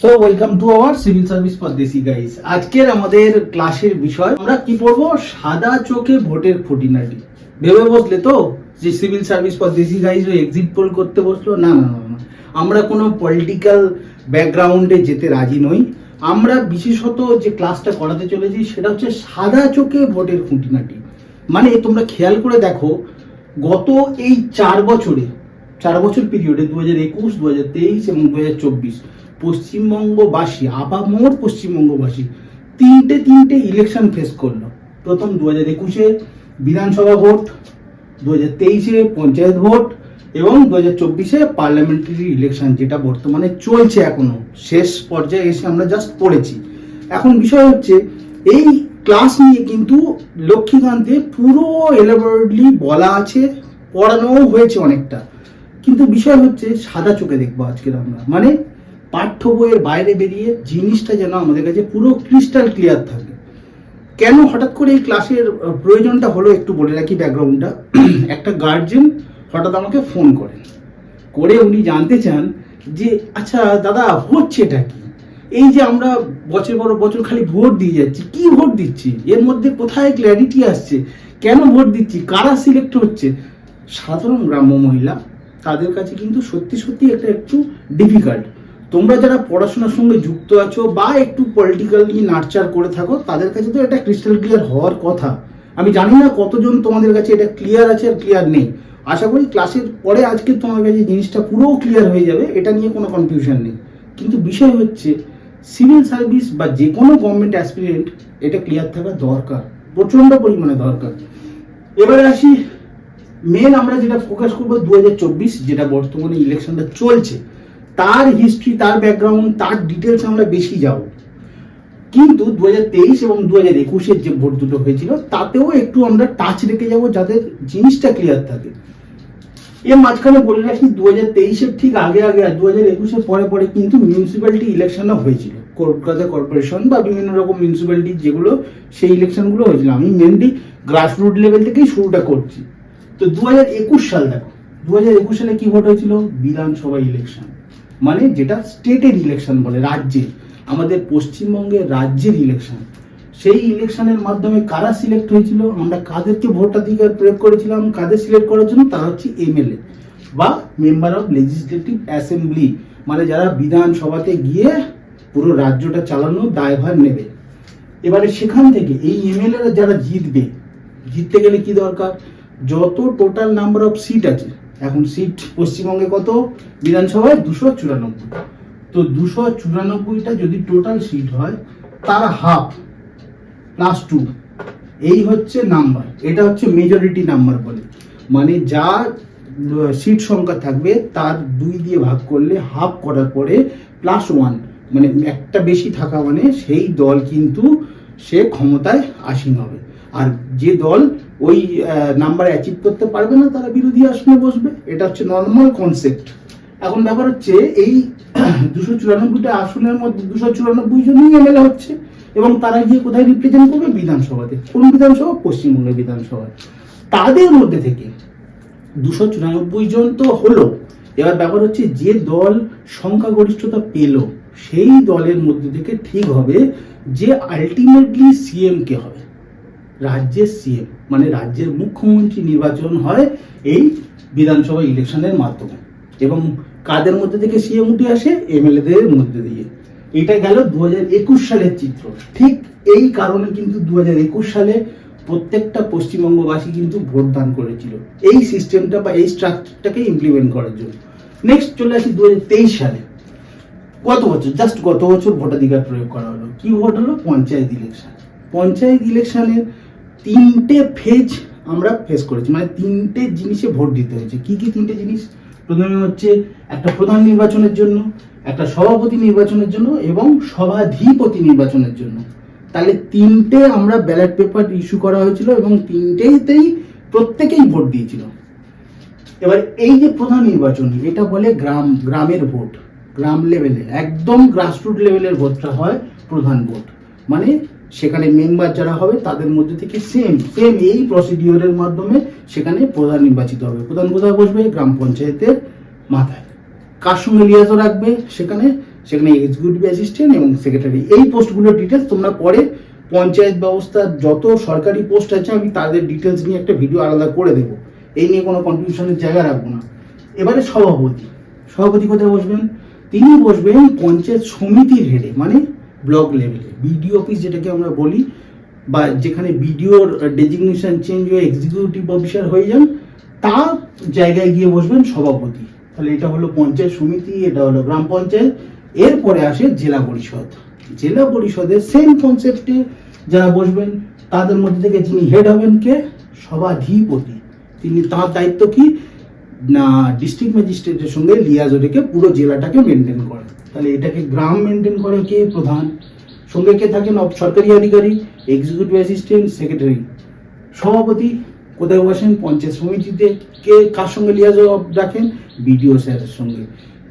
So welcome to our civil service পদ্ধতি guys আজকের আমাদের ক্লাসের বিষয়, আমরা কি পড়ব? সাদা চোখে ভোটের খুঁটিনাটি। ভেবে বসলে তো যে সিভিল সার্ভিস পদ্ধতি গাইস ওই এক্সিট পোল করতে বসল? না না না আমরা কোনো পলিটিক্যাল ব্যাকগ্রাউন্ডে যেতে রাজি নই। আমরা বিশেষত যে ক্লাসটা করাতে চলেছি, সেটা হচ্ছে সাদা চোখে ভোটের খুঁটিনাটি। মানে তোমরা খেয়াল করে দেখো, গত এই চার বছরে, চার বছর পিরিয়ডে দু হাজার একুশ দু হাজার তেইশ এবং দু হাজার চব্বিশ পশ্চিমবঙ্গবাসী, আপামোর পশ্চিমবঙ্গবাসী তিনটে তিনটে ইলেকশন ফেস করল। প্রথম দু হাজার একুশে বিধানসভা ভোট দু হাজার তেইশে পঞ্চায়েত ভোট এবং দু হাজার চব্বিশে পার্লামেন্টারি ইলেকশন যেটা বর্তমানে চলছে এখনও। শেষ পর্যায়ে এসে আমরা জাস্ট পড়েছি। এখন বিষয় হচ্ছে, এই ক্লাস নিয়ে কিন্তু লক্ষ্মীকান্তে পুরো এলাবোরেটলি বলা আছে, পড়ানোও হয়েছে অনেকটা। কিন্তু বিষয় হচ্ছে, সাদা চোখে দেখব আজকের আমরা। মানে পাঠ্য বইয়ের বাইরে বেরিয়ে জিনিসটা যেন আমাদের কাছে পুরো ক্রিস্টাল ক্লিয়ার থাকে। কেন হঠাৎ করে এই ক্লাসের প্রয়োজনটা হলো একটু বলে রাখি ব্যাকগ্রাউন্ডটা? একটা গার্জেন হঠাৎ আমাকে ফোন করেন করে উনি জানতে চান যে আচ্ছা দাদা হচ্ছে এটা কি? এই যে আমরা বছর বড়, বছর খালি ভোট দিয়ে যাচ্ছি, কি ভোট দিচ্ছি? এর মধ্যে কোথায় ক্ল্যারিটি আসছে? কেন ভোট দিচ্ছি? কারা সিলেক্ট হচ্ছে? সাধারণ গ্রাম্য মহিলা, তাদের কাছে কিন্তু সত্যি সত্যি একটা একটু ডিফিকাল্ট তোমরা যারা পড়াশোনার সঙ্গে যুক্ত আছো বা একটু পলিটিক্যালি নার্চার করে থাকো, তাদের কাছে তো এটা ক্রিস্টাল ক্লিয়ার হওয়ার কথা। আমি জানি না কতজন তোমাদের কাছে এটা ক্লিয়ার আছে আর ক্লিয়ার নেই। আশা করি ক্লাসের পরে আজকে তোমার কাছে জিনিসটা পুরো ক্লিয়ার হয়ে যাবে, এটা নিয়ে কোনো কনফিউশন নেই। কিন্তু বিষয় হচ্ছে সিভিল সার্ভিস বা যে কোনো গভর্নমেন্ট অ্যাসপিরেন্ট এটা ক্লিয়ার থাকা দরকার, প্রচণ্ড পরিমাণে দরকার। এবারে আসি মেন আমরা যেটা ফোকাস করব দু হাজার চব্বিশ, যেটা বর্তমানে ইলেকশনটা চলছে। তার হিস্ট্রি তার ব্যাকগ্রাউন্ড তার ডিটেলস আমরা বেশি যাব। কিন্তু দু তেইশ এবং দু হাজার একুশের যে ভোট দুটো হয়েছিল, তাতেও একটু আমরা টাচ রেখে যাব যাদের জিনিসটা ক্লিয়ার থাকে এর মাঝখানে বলে রাখি দু হাজার তেইশের ঠিক আগে আগে আর দু হাজার একুশের পরে পরে কিন্তু মিউনিসিপ্যালিটি ইলেকশনও হয়েছিল। কলকাতা কর্পোরেশন বা বিভিন্ন রকম মিউনিসিপ্যালিটি যেগুলো সেই ইলেকশনগুলো হয়েছিল। আমি মেনলি গ্রাসরুট লেভেল থেকেই শুরুটা করছি। তো দু হাজার একুশ সাল দেখো দু হাজার একুশ সালে কি ভোট হয়েছিল? বিধানসভা ইলেকশন মানে যেটা স্টেটের ইলেকশন বলে, রাজ্যের। আমাদের পশ্চিমবঙ্গের রাজ্যের ইলেকশন সেই ইলেকশনের মাধ্যমে কারা সিলেক্ট হয়েছিল? আমরা কাদেরকে ভোটাধিকার প্রয়োগ করেছিলাম, কাদের সিলেক্ট করার জন্য? তারা হচ্ছে এমএলএ বা মেম্বার অফ লেজিসলেটিভ অ্যাসেম্বলি মানে যারা বিধানসভাতে গিয়ে পুরো রাজ্যটা চালানোর দায়ভার নেবে। এবারে সেখান থেকে এই এমএলএ যারা জিতবে, জিততে গেলে কি দরকার? যত টোটাল নাম্বার অফ সিট আছে এখন সিট পশ্চিমবঙ্গে কত? বিধানসভায় দুশো চুরানব্বই। তো দুশো চুরানব্বইটা যদি টোটাল সিট হয়, তার হাফ প্লাস টু এই হচ্ছে নাম্বার এটা হচ্ছে মেজরিটি নাম্বার বলে। মানে যা সিট সংখ্যা থাকবে, তার দুই দিয়ে ভাগ করলে হাফ করার পরে প্লাস ওয়ান মানে একটা বেশি থাকা মানে সেই দল কিন্তু সে ক্ষমতায় আসীন হবে। আর যে দল ওই নাম্বার অ্যাচিভ করতে পারবে না, তারা বিরোধী আসনে বসবে। এটা হচ্ছে নর্মাল কনসেপ্ট এখন ব্যাপার হচ্ছে, এই দুশো চুরানব্বইটা আসনের মধ্যে দুশো চুরানব্বই জনই এমএলএ হচ্ছে, এবং তারা গিয়ে কোথায় রিপ্রেজেন্ট করবে? বিধানসভাতে। কোন বিধানসভা? পশ্চিমবঙ্গের বিধানসভায়। তাদের মধ্যে থেকে দুশো চুরানব্বই জন তো হলো। এবার ব্যাপার হচ্ছে, যে দল সংখ্যাগরিষ্ঠতা পেল, সেই দলের মধ্যে থেকে ঠিক হবে যে আলটিমেটলি সিএম কে হবে। রাজ্যের সিএম মানে রাজ্যের মুখ্যমন্ত্রী নির্বাচন হয় এই বিধানসভা ইলেকশনের মাধ্যমে। এবং কাদের মধ্যে থেকে সিএম উঠে আসে? এমএলএদের মধ্যে দিয়ে। এটা গেল দু একুশ সালের চিত্র। ঠিক এই কারণে কিন্তু দু একুশ সালে প্রত্যেকটা পশ্চিমবঙ্গবাসী কিন্তু ভোট দান করেছিল। এই সিস্টেমটা বা এই স্ট্রাকচারটাকে ইমপ্লিমেন্ট করার জন্য। নেক্সট চলে আসি দু হাজার তেইশ সালে। গত বছর জাস্ট গত বছর ভোটাধিকার প্রয়োগ করা হলো। কি ভোট হলো? পঞ্চায়েত ইলেকশন। পঞ্চায়েত ইলেকশনের তিনটে ফেজ আমরা ফেস করেছি। মানে তিনটে জিনিসে ভোট দিতে হয়েছে। কি কি তিনটে জিনিস? প্রথমে হচ্ছে একটা প্রধান নির্বাচনের জন্য, একটা সভাপতি নির্বাচনের জন্য এবং সভাধিপতি নির্বাচনের জন্য। তাহলে তিনটে আমরা ব্যালট পেপার ইস্যু করা হয়েছিল এবং তিনটেতেই প্রত্যেকেই ভোট দিয়েছিল। এবার এই যে প্রধান নির্বাচন, এটা বলে গ্রাম, গ্রামের ভোট, গ্রাম লেভেলে একদম গ্রাসরুট লেভেলের ভোটটা হয় প্রধান ভোট। মানে সেখানে মেম্বার যারা হবে, তাদের মধ্যে থেকে সেম সেম এই প্রসিডিওরের মাধ্যমে সেখানে প্রধান নির্বাচিত হবে। প্রধান কোথায় বসবে? গ্রাম পঞ্চায়েতের মাথায়। কার সঙ্গে রাখবে? সেখানে সেখানে এক্সিকিউটিভ অ্যাসিস্ট্যান্ট এবং সেক্রেটারি এই পোস্টগুলোর ডিটেলস তোমরা পরে পঞ্চায়েত ব্যবস্থার যত সরকারি পোস্ট আছে, আমি তাদের ডিটেলস নিয়ে একটা ভিডিও আলাদা করে দেবো। এই নিয়ে কোনো কনফিউশনের জায়গা রাখব না। এবারে সভাপতি। সভাপতি কোথায় বসবেন? তিনি বসবেন পঞ্চায়েত সমিতির হেডে মানে ব্লক লেভেলে বিডিও অফিস যেটাকে আমরা বলি, বা যেখানে বিডিওর ডেজিগনেশন চেঞ্জ হয়ে এক্সিকিউটিভ অফিসার হয়ে যান, তার জায়গায় গিয়ে বসবেন সভাপতি। তাহলে এটা হলো পঞ্চায়েত সমিতি, এটা হলো গ্রাম পঞ্চায়েত। এরপরে আসে জেলা পরিষদ। জেলা পরিষদের সেম কনসেপ্টে যারা বসবেন, তাদের মধ্যে থেকে যিনি হেড হবেন কে? সভাধিপতি। তিনি তার দায়িত্ব কি? না ডিস্ট্রিক্ট ম্যাজিস্ট্রেটের সঙ্গে লিয়াজ রেখে পুরো জেলাটাকে মেনটেন করে। তাহলে এটাকে গ্রাম মেনটেন করে কে প্রধান? সঙ্গে কে থাকেন? সরকারি আধিকারিক এক্সিকিউটিভ অ্যাসিস্ট্যান্ট সেক্রেটারি সভাপতি, কোথায় বসেন? পঞ্চায়েত সমিতিতে। কে কার সঙ্গে লিয়াজ রাখেন? বিডিও স্যারের সঙ্গে।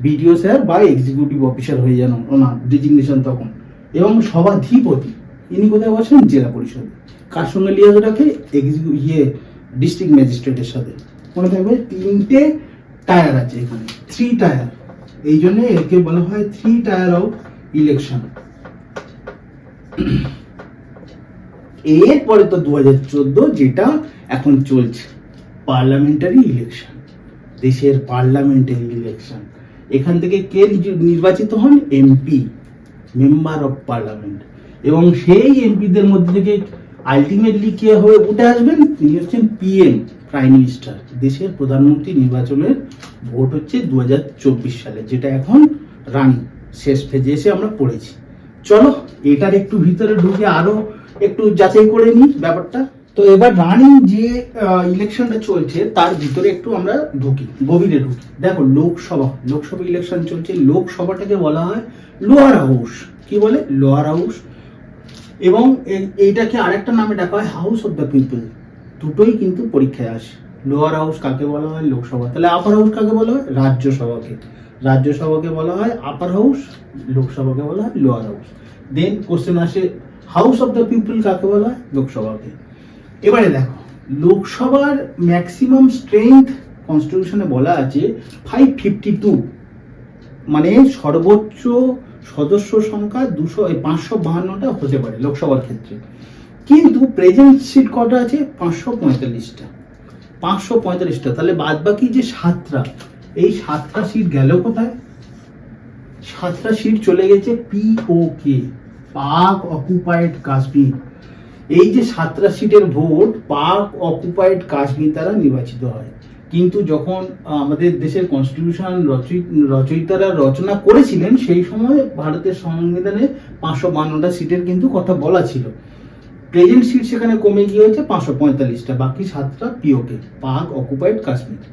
বিডিও স্যার বা এক্সিকিউটিভ অফিসার হয়ে যান ওনার ডেজিগনেশন তখন। এবং সভাধিপতি, ইনি কোথায় বসেন? জেলা পরিষদ। কার সঙ্গে লিয়াজ রাখে? এক্সিকিউ ইয়ে ডিস্ট্রিক্ট ম্যাজিস্ট্রেটের সাথে। মনে থাকবে, তিনটে টায়ার আছে এখানে। থ্রি টায়ার এই জন্য একে বলা হয় থ্রি টায়ার অফ ইলেকশন এরপরে তো দু হাজার চোদ্দ যেটা এখন চলছে পার্লামেন্টারি ইলেকশন দেশের পার্লামেন্টারি ইলেকশন এখান থেকে কে নির্বাচিত হন? এমপি মেম্বার অফ পার্লামেন্ট এবং সেই এমপিদের মধ্যে থেকে আলটিমেটলি কে হয়ে উঠে আসবেন? তিনি হচ্ছেন পিএম প্রাইম মিনিস্টার দেশের প্রধানমন্ত্রী নির্বাচনের ভোট হচ্ছে দু হাজার চব্বিশ সালে, যেটা এখন রান, শেষ ফেজে এসে আমরা পড়েছি। চলো, এটার একটু ভিতরে ঢুকে আরও একটু যাচাই করে নিই ব্যাপারটা। তো এবার রানিং যে ইলেকশনটা চলছে, তার ভিতরে একটু আমরা ঢুকি, গভীরে ঢুকি। দেখো, লোকসভা লোকসভা ইলেকশন চলছে, লোকসভাটাকে বলা হয় লোয়ার হাউস কি বলে? লোয়ার হাউস এবং এইটাকে আরেকটা নামে ডাকা হয় হাউস অফ দ্য পিপল দুটোই কিন্তু পরীক্ষায় আসে। লোয়ার হাউস কাকে বলা হয়? লোকসভা। তাহলে আপার হাউস কাকে বলা হয়? রাজ্যসভাকে। রাজ্যসভাকে বলা হয় আপার হাউস লোকসভাকে বলা হয় লোয়ার হাউস দেন কোশ্চেন আসে হাউস অফ দ্য পিপল কাকে বলা হয়? লোকসভাকে। এবারে দেখো, লোকসভার ম্যাক্সিমাম স্ট্রেংথ কনস্টিটিউশনে বলা আছে ফাইভ ফিফটি টু মানে সর্বোচ্চ সদস্য সংখ্যা দুশো পাঁচশো বাহান্নটা হতে পারে লোকসভার ক্ষেত্রে। কিন্তু প্রেজেন্ট সিট কটা আছে? পাঁচশো পঁয়তাল্লিশটা। পাঁচশো পঁয়তাল্লিশটা। তাহলে বাদ বাকি যে সাতটা, এই সাতটা সিট গেল কোথায়? সাতটা সিট চলে গেছে পিওকে পাক অকুপাইড কাশ্মীর এই যে সাতটা সিটের ভোট পাক অকুপাইড কাশ্মীর দ্বারা নির্বাচিত হয়। কিন্তু যখন আমাদের দেশের কনস্টিটিউশন রচয়িতারা রচনা করেছিলেন, সেই সময় ভারতের সংবিধানে পাঁচশো বান্নটা সিটের কিন্তু কথা বলা ছিল। প্রেজেন্ট সিট সেখানে কমে গিয়ে হচ্ছে পাঁচশো পঁয়তাল্লিশটা, বাকি সাতটা পিওকে, পাক, অকুপাইড, কাশ্মীর।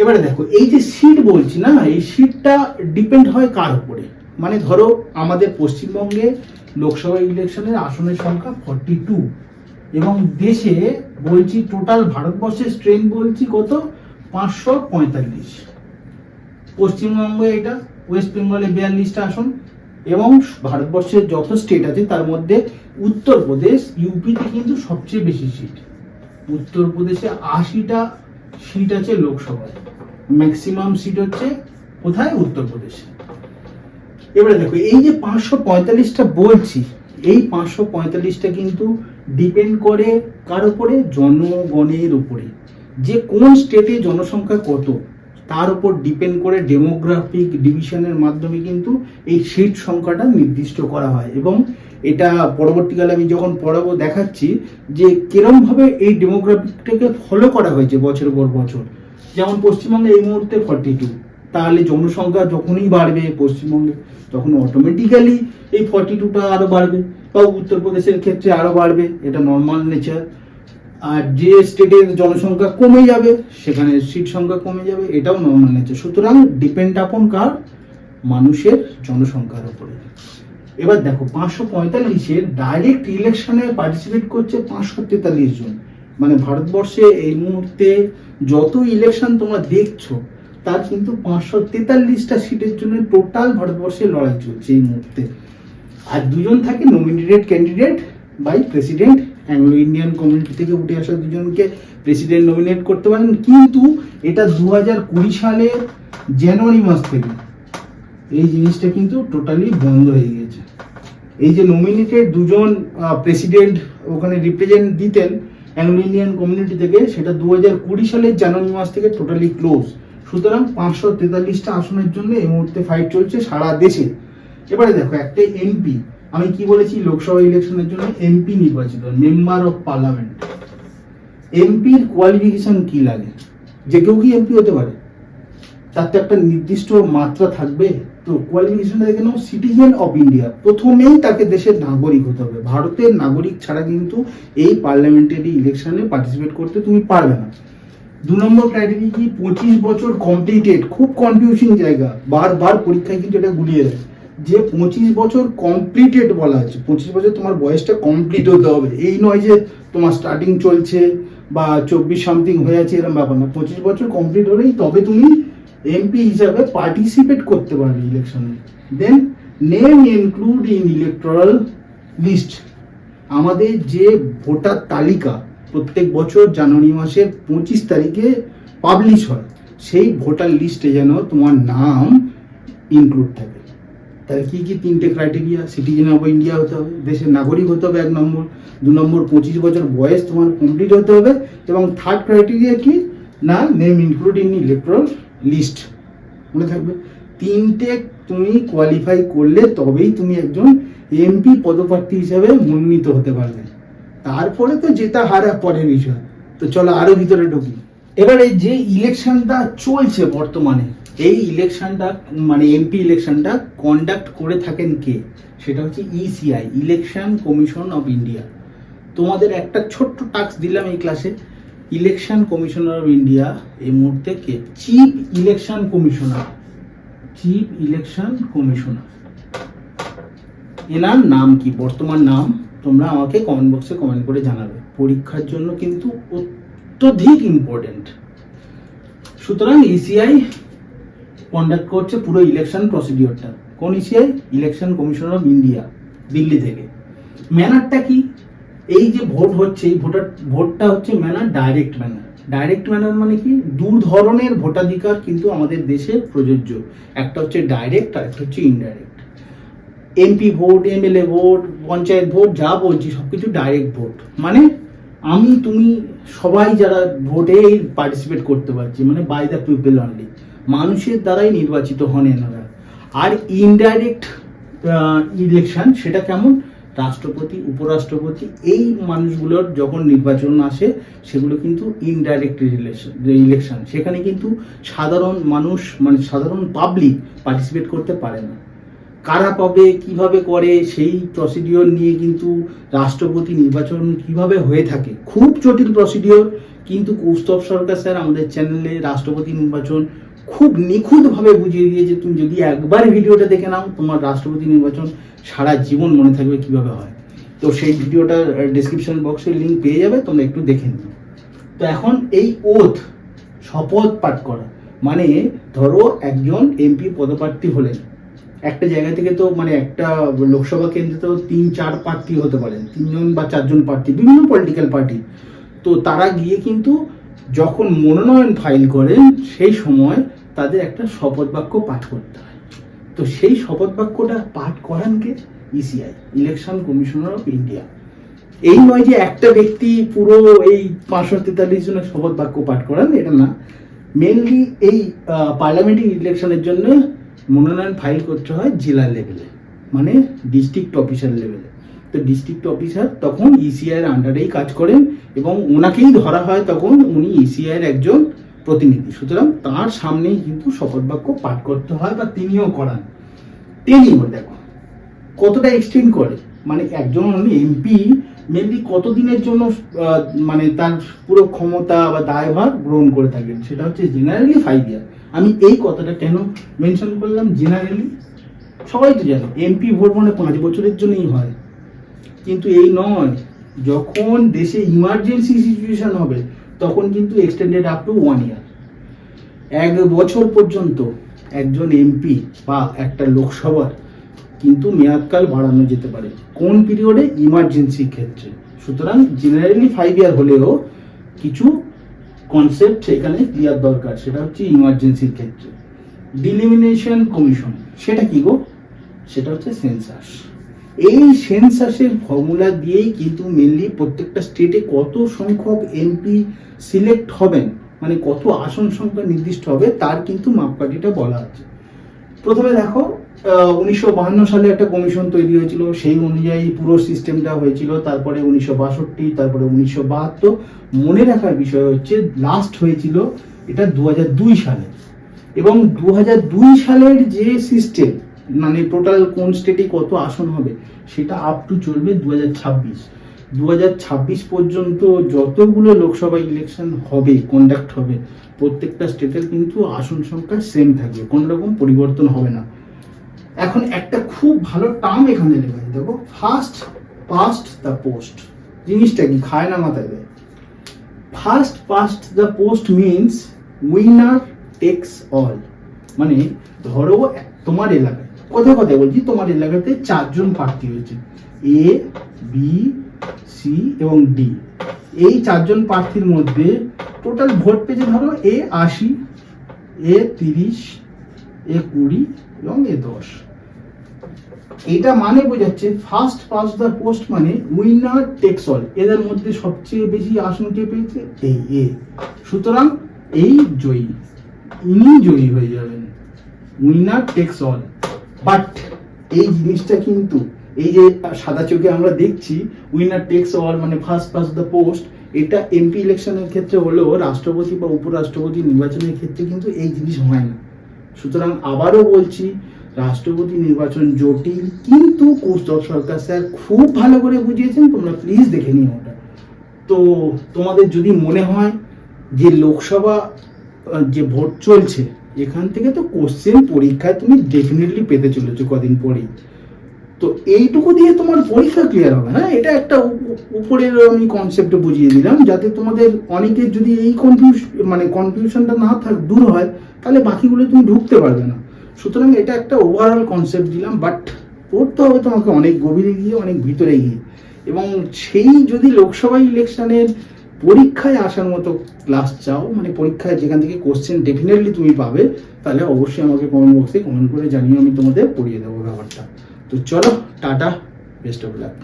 এবারে দেখো, এই যে সিট বলছি না, এই সিটটা ডিপেন্ড হয় কার উপরে? মানে ধরো, আমাদের পশ্চিমবঙ্গে লোকসভা ইলেকশনের আসনের সংখ্যা ফর্টি টু এবং দেশে বলছি টোটাল ভারতবর্ষের স্ট্রেন বলছি কত? পাঁচশো পঁয়তাল্লিশ। পশ্চিমবঙ্গে এটা ওয়েস্ট বেঙ্গলে বিয়াল্লিশটা আসন এবং ভারতবর্ষের যত স্টেট আছে, তার মধ্যে উত্তরপ্রদেশ ইউপিতে কিন্তু সবচেয়ে বেশি সিট উত্তরপ্রদেশে আশিটা সিট আছে লোকসভায়। ম্যাক্সিমাম সিট হচ্ছে কোথায়? উত্তরপ্রদেশে। এবারে দেখো, এই যে পাঁচশো পঁয়তাল্লিশটা বলছি, এই পাঁচশো পঁয়তাল্লিশটা কিন্তু ডিপেন্ড করে কার উপরে? জনগণের উপরে। যে কোন স্টেটে জনসংখ্যা কত তার উপর ডিপেন্ড করে ডেমোগ্রাফিক ডিভিশনের মাধ্যমে কিন্তু এই সিট সংখ্যাটা নির্দিষ্ট করা হয়। এবং এটা পরবর্তীকালে আমি যখন পড়াবো, দেখাচ্ছি যে কিরমভাবে এই ডেমোগ্রাফিকটাকে ফলো করা হয়েছে বছর পর বছর। যেমন পশ্চিমবঙ্গে এই মুহূর্তে ফর্টি টু তাহলে জনসংখ্যা যখনই বাড়বে পশ্চিমবঙ্গে, তখন অটোমেটিক্যালি এই ফর্টি টুটা আরও বাড়বে বা উত্তরপ্রদেশের ক্ষেত্রে আরও বাড়বে, এটা নর্মাল নেচার আর যে স্টেটের জনসংখ্যা কমে যাবে, সেখানে সিট সংখ্যা কমে যাবে, এটাও নর্মাল নেচার সুতরাং ডিপেন্ড আপন কার? মানুষের জনসংখ্যার উপরে। এবার দেখো, পাঁচশো পঁয়তাল্লিশে ডাইরেক্ট ইলেকশনে পার্টিসিপেট করছে পাঁচশো তেতাল্লিশ জন। মানে ভারতবর্ষে এই মুহূর্তে যত ইলেকশন তোমরা দেখছ, তার কিন্তু পাঁচশো তেতাল্লিশটা সিটের জন্য টোটাল ভারতবর্ষে লড়াই চলছে এই মুহূর্তে। আর দুজন থাকে nominated candidate by president Anglo Indian community থেকে উঠে আসা দুজনকে প্রেসিডেন্ট নমিনেট করতে পারেন। কিন্তু এটা দু হাজার কুড়ি সালের জানুয়ারি মাস থেকে এই জিনিসটা কিন্তু টোটালি বন্ধ হয়ে গেছে এই যে নমিনেটেড দুজন প্রেসিডেন্ট ওখানে রিপ্রেজেন্ট দিতেন অ্যাংলো ইন্ডিয়ান কমিউনিটি থেকে, সেটা দু হাজার কুড়ি সালের জানুয়ারি মাস থেকে টোটালি ক্লোজ সুতরাং পাঁচশো তেতাল্লিশটা আসনের জন্য এই মুহূর্তে ফাইট চলছে সারা দেশে। এবারে দেখো, একটা এমপি আমি কি বলেছি? লোকসভা ইলেকশনের জন্য এমপি নির্বাচিত মেম্বার অফ পার্লামেন্ট এমপির কোয়ালিফিকেশন কি লাগে? যে কেউ কি এমপি হতে পারে? তার তো একটা নির্দিষ্ট মাত্রা থাকবে। তো কোয়ালিফিকেশনটা দেখে নাও সিটিজেন অফ ইন্ডিয়া প্রথমেই তাকে দেশের নাগরিক হতে হবে। ভারতের নাগরিক ছাড়া কিন্তু এই পার্লামেন্টারি ইলেকশনে পার্টিসিপেট করতে তুমি পারবে না। দু নম্বর ক্রাইটেরিয়া কি? পঁচিশ বছর কমপ্লিটেড খুব কনফিউশন জায়গা। বারবার পরীক্ষায় কিন্তু এটা গুলিয়ে দেয়। যে পঁচিশ বছর কমপ্লিটেড বলা আছে পঁচিশ বছর তোমার বয়সটা কমপ্লিট হতে হবে। এই নয় যে তোমার স্টার্টিং চলছে বা চব্বিশ সামথিং হয়ে আছে এরকম ব্যাপার না। পঁচিশ বছর কমপ্লিট হলেই তবে তুমি এমপি হিসাবে পার্টিসিপেট করতে পারবে ইলেকশনে then name include in electoral list আমাদের যে ভোটার তালিকা প্রত্যেক বছর জানুয়ারি মাসের পঁচিশ তারিখে পাবলিশ হয়, সেই ভোটার লিস্টে যেন তোমার নাম ইনক্লুড থাকে। তাহলে কি কি তিনটে ক্রাইটেরিয়া সিটিজেন অফ ইন্ডিয়া হতে হবে, দেশের নাগরিক হতে হবে এক নম্বর, দু নম্বর পঁচিশ বছর বয়স তোমার কমপ্লিট হতে হবে এবং থার্ড ক্রাইটেরিয়া কি? না name include in electoral list মনে থাকবে। তিনটে তুমি কোয়ালিফাই করলে তবেই তুমি একজন এমপি পদপ্রার্থী হিসাবে মনোনীত হতে পারবে। তারপরে তো জেতা হারা পরের বিষয়। তো চলো আরও ভিতরে ঢুকি। এবারে যে ইলেকশনটা চলছে বর্তমানে এই ইলেকশনটা মানে এমপি ইলেকশনটা কন্ডাক্ট করে থাকেন কে? সেটা হচ্ছে ECI election commission of India তোমাদের একটা ছোট্ট টাস্ক দিলাম এই ক্লাসে ইলেকশন কমিশনার অফ ইন্ডিয়া এই মুহূর্তে কে? Chief election commissioner chief election commissioner এনার নাম কি? বর্তমান নাম তোমরা আমাকে কমেন্ট বক্সে কমেন্ট করে জানাবে। পরীক্ষার জন্য কিন্তু অত্যধিক ইম্পর্টেন্ট সুতরাং ইসিআই কন্ডাক্ট করছে পুরো ইলেকশন প্রসিডিওরটা কোন ECI election commission of India Delhi থেকে। ম্যানারটা কি? এই যে ভোট হচ্ছে, এই ভোটার ভোটটা হচ্ছে manner direct manner direct manner মানে কি? দু ধরনের ভোটাধিকার কিন্তু আমাদের দেশে প্রযোজ্য। একটা হচ্ছে ডাইরেক্ট আর একটা হচ্ছে indirect MP vote MLA vote panchayat vote যা বলছি সব কিছু ডাইরেক্ট ভোট মানে আমি, তুমি, সবাই যারা ভোটে পার্টিসিপেট করতে পারছি মানে বাই দ্য পিপল অনলি মানুষের দ্বারাই নির্বাচিত হন এনারা। আর ইনডাইরেক্ট ইলেকশন সেটা কেমন? রাষ্ট্রপতি, উপরাষ্ট্রপতি, এই মানুষগুলোর যখন নির্বাচন আসে, সেগুলো কিন্তু ইনডাইরেক্ট ইলেকশন সেখানে কিন্তু সাধারণ মানুষ মানে সাধারণ পাবলিক পার্টিসিপেট করতে পারে না। কারা পাবে, কীভাবে করে, সেই প্রসিডিওর নিয়ে কিন্তু রাষ্ট্রপতি নির্বাচন কীভাবে হয়ে থাকে? খুব জটিল প্রসিডিওর কিন্তু কৌস্তব সরকার স্যার আমাদের চ্যানেলে রাষ্ট্রপতি নির্বাচন খুব নিখুঁতভাবে বুঝিয়ে দিয়েছে, তুমি যদি একবার ভিডিওটা দেখে নাও, তোমার রাষ্ট্রপতি নির্বাচন সারা জীবন মনে থাকবে কীভাবে হয়। তো সেই ভিডিওটার ডিসক্রিপশন বক্সে লিঙ্ক পেয়ে যাবে, তোমরা একটু দেখে নিও। তো এখন এই ওথ শপথ পাঠ করা। মানে ধরো একজন এমপি পদপ্রার্থী হলেন। একটা জায়গা থেকে তো মানে একটা লোকসভা কেন্দ্রে তো তিন, চার প্রার্থী হতে পারেন। তিনজন বা চারজন প্রার্থী, বিভিন্ন পলিটিক্যাল পার্টি তো তারা গিয়ে কিন্তু যখন মনোনয়ন ফাইল করেন, সেই সময় তাদের একটা শপথ বাক্য পাঠ করতে হয়। তো সেই শপথ বাক্যটা পাঠ করান কে? ECI election commissioner of India এই নয় যে একটা ব্যক্তি পুরো এই পাঁচশো তেতাল্লিশ জনের শপথ বাক্য পাঠ করান, এটা না। মেনলি এই পার্লামেন্টারি ইলেকশনের জন্য মনোনয়ন ফাইল করতে হয় জেলা লেভেলে মানে ডিস্ট্রিক্ট অফিসার লেভেলে তো ডিস্ট্রিক্ট অফিসার তখন ইসিআইয়ের আন্ডারেই কাজ করেন এবং ওনাকেই ধরা হয় তখন উনি ইসিআইয়ের একজন প্রতিনিধি। সুতরাং তার সামনেই কিন্তু শপথ বাক্য পাঠ করতে হয় বা তিনিও করান। তিনিও দেখো, কতটা এক্সটেন্ড করে? মানে একজন এমপি মেনলি কতদিনের জন্য মানে তার পুরো ক্ষমতা বা দায়ভার গ্রহণ করে থাকেন? সেটা হচ্ছে জেনারেলি ফাইভ ইয়ার আমি এই কথাটা কেন মেনশন করলাম জেনারেলি সবাই তো জানে এমপি ভোট মানে পাঁচ বছরের জন্যই হয়। কিন্তু এই নয়, যখন দেশে ইমার্জেন্সি সিচুয়েশন হবে তখন কিন্তু extended up to one year এক বছর পর্যন্ত একজন এমপি বা একটা লোকসভার কিন্তু মেয়াদকাল বাড়ানো যেতে পারে। কোন পিরিয়ডে ইমার্জেন্সি ক্ষেত্রে। সুতরাং জেনারেলি ফাইভ ইয়ার হলেও কিছু কনসেপ্ট সেখানে ক্লিয়ার দরকার, সেটা হচ্ছে ইমার্জেন্সির ক্ষেত্রে। ডিলিমিনেশন কমিশন সেটা কি গো? সেটা হচ্ছে সেন্সাস এই সেন্সাসের ফর্মুলা দিয়েই কিন্তু মেনলি প্রত্যেকটা স্টেটে কত সংখ্যক এমপি সিলেক্ট হবেন মানে কত আসন সংখ্যা নির্দিষ্ট হবে, তার কিন্তু মাপকাঠিটা বলা আছে। প্রথমে দেখো উনিশশো সালে একটা কমিশন তৈরি হয়েছিল, সেই অনুযায়ী পুরো সিস্টেমটা হয়েছিল, তারপরে উনিশশো বাষট্টি, তারপরে উনিশশো বাহাত্তর। মনে রাখার বিষয় হচ্ছে লাস্ট হয়েছিল এটা দু সালে। এবং দু সালের যে সিস্টেম মানে টোটাল কোন স্টেটে কত আসন হবে, সেটা আপ টু চলবে দু হাজার ছাব্বিশ পর্যন্ত যতগুলো লোকসভা ইলেকশন হবে কন্ডাক্ট হবে, প্রত্যেকটা স্টেটের কিন্তু আসন সংখ্যা সেম থাকবে, কোনো রকম পরিবর্তন হবে না। এখন একটা খুব ভালো টার্ম এখানে লেখা দেখো ফার্স্ট পাস্ট দ্য পোস্ট জিনিসটা কি, খায় না মাথায় দেয়। First past the post means winner takes all মানে ধরো তোমার এলাকায়। কথা কথা বলছি, তোমার এলাকাতে চারজন প্রার্থী হয়েছে। এ, বি, সি এবং ডি। এই চারজন প্রার্থীর মধ্যে টোটাল ভোট পেয়েছে ধরো এ আশি, এ তিরিশ, এ কুড়ি এবং এ দশ। এটা মানে বোঝাচ্ছে ফার্স্ট পাস দ্য পোস্ট মানে উইনার টেক্স অল এদের মধ্যে সবচেয়ে বেশি আসন কে পেয়েছে? এই এ। সুতরাং এই জয়ী। ইনি জয়ী হয়ে যাবেন। উইনার টেক্স অল বাট এই জিনিসটা কিন্তু, এই যে সাদা চোখে আমরা দেখছি উইনার টেক্স অল মানে ফার্স্ট পাস দ্য পোস্ট এটা এমপি ইলেকশনের ক্ষেত্রে হলেও রাষ্ট্রপতি বা উপরাষ্ট্রপতি নির্বাচনের ক্ষেত্রে কিন্তু এই জিনিস হয় না। সুতরাং আবারও বলছি, রাষ্ট্রপতি নির্বাচন জটিল, কিন্তু কৌস্তব সরকার স্যার খুব ভালো করে বুঝিয়েছেন, তোমরা প্লিজ দেখে নিও ওটা। তো তোমাদের যদি মনে হয় যে লোকসভা যে ভোট চলছে এখান থেকে তো কোশ্চেন পরীক্ষায় তুমি ডেফিনেটলি পেতে চলেছো কদিন পরেই। তো এইটুকু দিয়ে তোমার পরীক্ষা ক্লিয়ার হবে না এটা একটা উপ- উপরের আমি কনসেপ্টে বুঝিয়ে দিলাম, যাতে তোমাদের অনেকের যদি এই কনফিউজ মানে কনফিউশনটা না থাক, দূর হয়, তাহলে বাকিগুলো তুমি ঢুকতে পারবে না। সুতরাং এটা একটা ওভারঅল কনসেপ্ট দিলাম বাট পড়তে হবে তোমাকে অনেক গভীরে গিয়ে, অনেক ভিতরে গিয়ে। এবং সেই যদি লোকসভা ইলেকশনের পরীক্ষায় আসার মতো ক্লাস চাও মানে পরীক্ষায় যেখান থেকে কোশ্চেন ডেফিনেটলি তুমি পাবে, তাহলে অবশ্যই আমাকে কমেন্ট বক্সে কমেন্ট করে জানিয়ে আমি তোমাদের পড়িয়ে দেবো ব্যাপারটা। তো চলো, টাটা বেস্ট অফ লাক